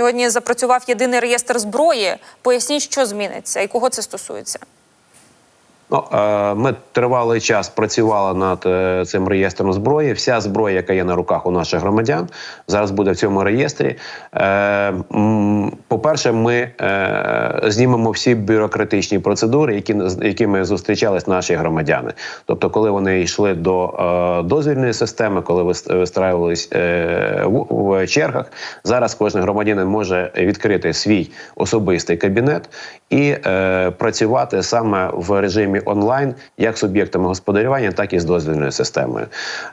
сьогодні запрацював єдиний реєстр зброї. Поясніть, що зміниться і кого це стосується. Ну, е, ми тривалий час працювали над е, цим реєстром зброї. Вся зброя, яка є на руках у наших громадян, зараз буде в цьому реєстрі. Е, По-перше, ми знімемо всі бюрократичні процедури, які якими зустрічались наші громадяни. Тобто, коли вони йшли до дозвільної системи, коли вис- вистраювались в, чергах, зараз кожен громадянин може відкрити свій особистий кабінет і працювати саме в режимі онлайн, як з суб'єктами господарювання, так і з дозвільною системою.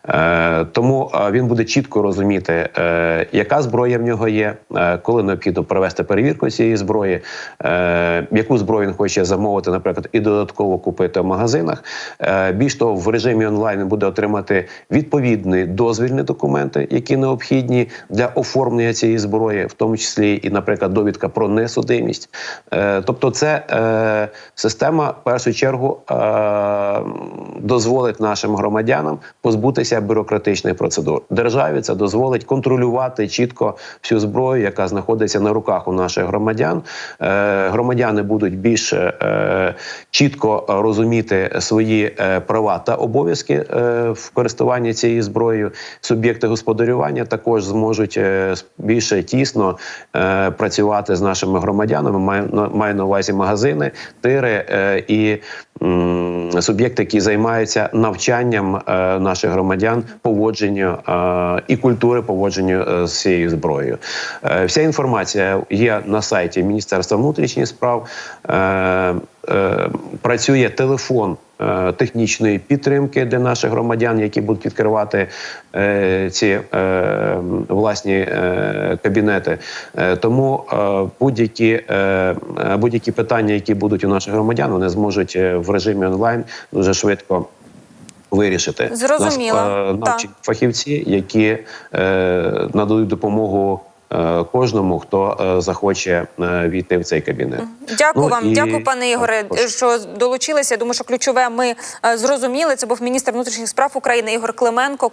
Е, тому е, він буде чітко розуміти, е, яка зброя в нього є, е, коли необхідно провести перевірку цієї зброї, е, яку зброю він хоче замовити, наприклад, і додатково купити в магазинах. Е, більш того, в режимі онлайн він буде отримати відповідні дозвільні документи, які необхідні для оформлення цієї зброї, в тому числі і, наприклад, довідка про несудимість. Е, тобто, це е, система в першу чергу е, дозволить нашим громадянам позбутися бюрократичних процедур. Державі це дозволить контролювати чітко всю зброю, яка знаходиться на руках у наших громадян. Е, громадяни будуть більш е, чітко розуміти свої е, права та обов'язки е, в користуванні цією зброєю. Суб'єкти господарювання також зможуть е, більше тісно е, працювати з нашими громадянами. Маю маю на увазі магазини, тири е, і суб'єкти, які займаються навчанням е, наших громадян поводженню е, і культури поводженню е, з цією зброєю. Вся інформація є на сайті Міністерства внутрішніх справ. Е, Працює телефон е, технічної підтримки для наших громадян, які будуть відкривати е, ці власні кабінети. Тому будь-які, будь-які питання, які будуть у наших громадян, вони зможуть в режимі онлайн дуже швидко. Вирішити Зрозуміло. Нас, е, навчені фахівці, які е, нададуть допомогу кожному, хто е, захоче е, війти в цей кабінет. Дякую Ну, вам, і- дякую, пане Ігоре, Прошу. що долучилися. Я думаю, що ключове ми е, зрозуміли. Це був міністр внутрішніх справ України Ігор Клименко.